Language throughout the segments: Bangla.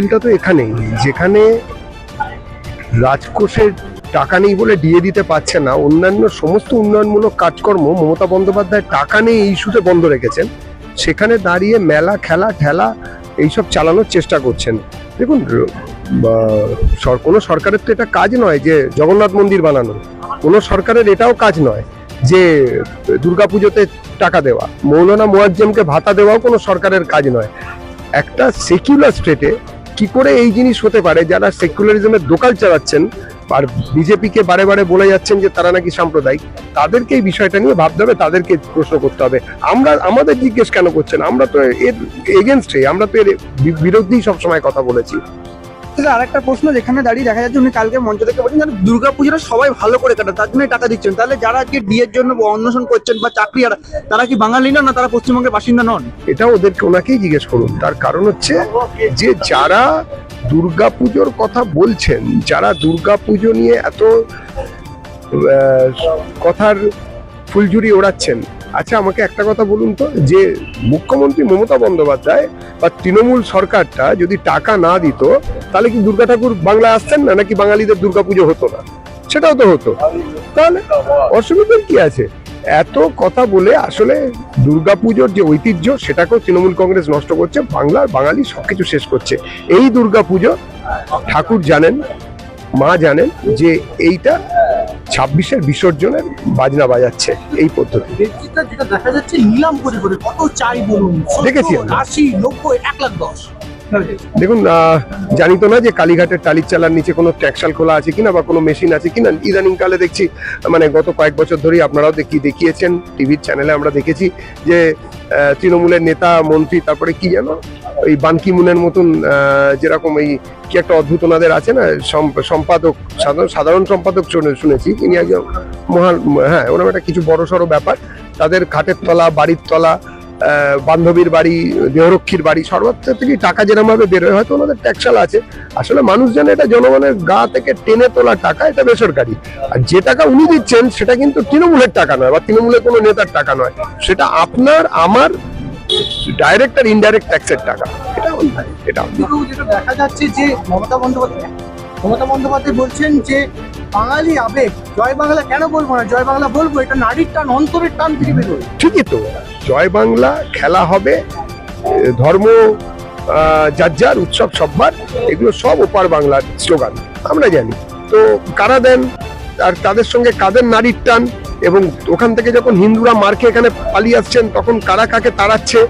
মুশকিলটা তো এখানেই। যেখানে রাজকোষের টাকা নেই বলে দিয়ে দিতে পারছে না, অন্যান্য সমস্ত উন্নয়নমূলক কাজকর্ম, মমতা বন্দ্যোপাধ্যায় টাকা নেই ইস্যুতে বন্ধ রেখেছেন। সেখানে দাঁড়িয়ে মেলা, খেলা, ঠেলা এইসব চালানোর চেষ্টা করছেন। দেখুন কোনো সরকারের তো এটা কাজ নয় যে জগন্নাথ মন্দির বানানো। কোনো সরকারের এটাও কাজ নয় যে দুর্গাপুজোতে টাকা দেওয়া। মৌলানা মোয়াজ্জেমকে ভাতা দেওয়াও কোনো সরকারের কাজ নয়। একটা সেকুলার স্টেটে কি করে এই জিনিস হতে পারে? যারা সেকুলারিজমের দোকান চালাচ্ছেন আর বিজেপিকে বারে বারে বলে যাচ্ছেন যে তারা নাকি সাম্প্রদায়িক, তাদেরকে এই বিষয়টা নিয়ে ভাবতে হবে, তাদেরকে প্রশ্ন করতে হবে। আমরা, আমাদের জিজ্ঞেস কেন করছেন? আমরা তো এর এগেনস্টে আমরা তো এর বিরোধী সবসময় কথা বলেছি। আর আরেকটা প্রশ্ন, যেখানে দাঁড়িয়ে দেখা যাচ্ছে উনি কালকে মঞ্চ থেকে বলছেন যারা দুর্গা পুজোটা সবাই ভালো করে কাটা তার জন্য টাকা দিচ্ছেন। তাহলে যারা আজকে বিয়ের জন্য অন্বেষণ করছেন বা চাকরি আর তারা কি বাঙালি না না তারা পশ্চিমবঙ্গের বাসিন্দা নন? এটা ওদেরকে, ওনাকেই জিজ্ঞেস করুন। তার কারণ হচ্ছে যে যারা দুর্গাপুজোর কথা বলছেন, যারা দুর্গাপুজো নিয়ে এত কথার ফুলঝুরি ওড়াচ্ছেন আচ্ছা আমাকে একটা কথা বলুন তো, যে মুখ্যমন্ত্রী মমতা বন্দ্যোপাধ্যায় বা তৃণমূল সরকারটা যদি টাকা না দিত, তাহলে কি দুর্গা ঠাকুর বাংলায় আসতেন না, নাকি বাঙালিদের দুর্গাপুজো হতো না? সেটাও তো হতো। তাহলে অসুবিধার কি আছে? এত কথা বলে আসলে দুর্গাপুজোর যে ঐতিহ্য, সেটাকেও তৃণমূল কংগ্রেস নষ্ট করছে, বাংলার বাঙালি সবকিছু শেষ করছে। এই দুর্গাপুজো ঠাকুর জানেন, মা জানেন যে এইটা ছাব্বিশের বিসর্জনের বাজনা বাজাচ্ছে এই পদ্ধতি যেটা দেখা যাচ্ছে নিলাম করে করে কত চাই বলুন? দেখেছি আশি নব্বই এক লাখ দশ। দেখুন জানি তো না যে কালীঘাটের টালির চালার নিচে কোনো ট্যাক্সাল খোলা আছে কিনা বা কোনো মেশিন আছে কিনা। ইদানিং কালে দেখছি মানে গত কয়েক বছর ধরেই আপনারাও দেখি দেখিয়েছেন। টিভির চ্যানেলে আমরা দেখেছি যে তৃণমূলের নেতা, মন্ত্রী, তারপরে কি যেন, ওই বানকি মুনের মতন যেরকম এই কি একটা অদ্ভুত ওনাদের আছে না সম্পাদক সাধারণ সাধারণ সম্পাদক শুনে- শুনেছি, তিনি একজন মহান হ্যাঁ ওরকম একটা কিছু বড় সড়ো ব্যাপার। তাদের খাটের তলা, বাড়ির তলা বান্ধবীর বাড়ি, দেহরক্ষীর বাড়ি, সর্বত্র থেকে টাকা যেরকম ভাবে বেরোয় হয়তো ওনাদের ট্যাক্সাল আছে। আসলে মানুষ জানে এটা জনগণের গা থেকে টেনে তোলা টাকা, এটা বেসরকারি। আর যে টাকা উনি দিচ্ছেন, সেটা কিন্তু তৃণমূলের টাকা নয়, বা তৃণমূলের কোনো নেতার টাকা নয়। সেটা আপনার, আমার ডাইরেক্ট আর ইনডাইরেক্ট ট্যাক্সের টাকা। এটা এটা দেখা যাচ্ছে যে মমতা বন্দ্যোপাধ্যায় মমতা বন্দ্যোপাধ্যায় বলছেন যে, বাঙালি আবেগ, জয় বাংলা কেন বলব না? জয় বাংলা বলব, এটা নারীর টান, অন্তরের টান থেকে বেরোয় ঠিকই তো। জয় বাংলা খেলা হবে ধর্ম যার যার, উৎসব, সব্বার, এগুলো সব ওপার বাংলার স্লোগান, আমরা জানি। তো কারা দেন? আর তাদের সঙ্গে কাদের নারীর টান? এবং ওখান থেকে যখন হিন্দুরা মার্কে এখানে পালিয়ে আসছেন, তখন কারা কাকে তাড়াচ্ছে?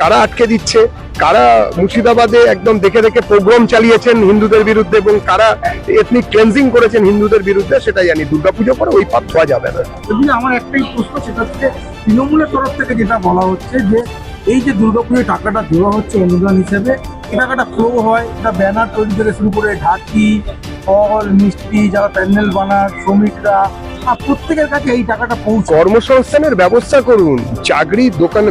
কারা আটকে দিচ্ছে? কারা মুর্শিদাবাদে একদম দেখে দেখে প্রোগ্রাম চালিয়েছেন হিন্দুদের বিরুদ্ধে এবং কারা এথনিক ক্লেন্সিং করেছেন হিন্দুদের বিরুদ্ধে সেটা জানি। দুর্গাপুজো করে ওই পাপ ছোঁয়া যাবে না। আমার একটাই প্রশ্ন সেটা হচ্ছে তৃণমূলের তরফ থেকে যেটা বলা হচ্ছে যে এই যে দুর্গাপুজোর টাকাটা দেওয়া হচ্ছে অনুদান হিসেবে এই টাকাটা ফ্লো হয় এটা ব্যানার তৈরি থেকে শুরু করে ঢাকি ফল মিষ্টি যারা প্যান্ডেল বানায় শ্রমিকরা প্রত্যেকের কাছে এই টাকাটা পৌঁছে। কর্মসংস্থানের ব্যবস্থা করুন। চাকরি দোকান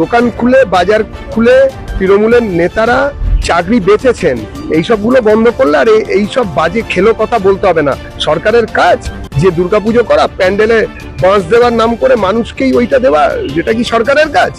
দোকান খুলে বাজার খুলে তৃণমূলের নেতারা চাকরি বেঁচেছেন। এইসবগুলো বন্ধ করলে আর এইসব বাজে খেলো কথা বলতে হবে না। সরকারের কাজ, যে দুর্গাপুজো করা, প্যান্ডেলে বাঁশ দেওয়ার নাম করে মানুষকেই ওইটা দেওয়া, যেটা কি সরকারের কাজ?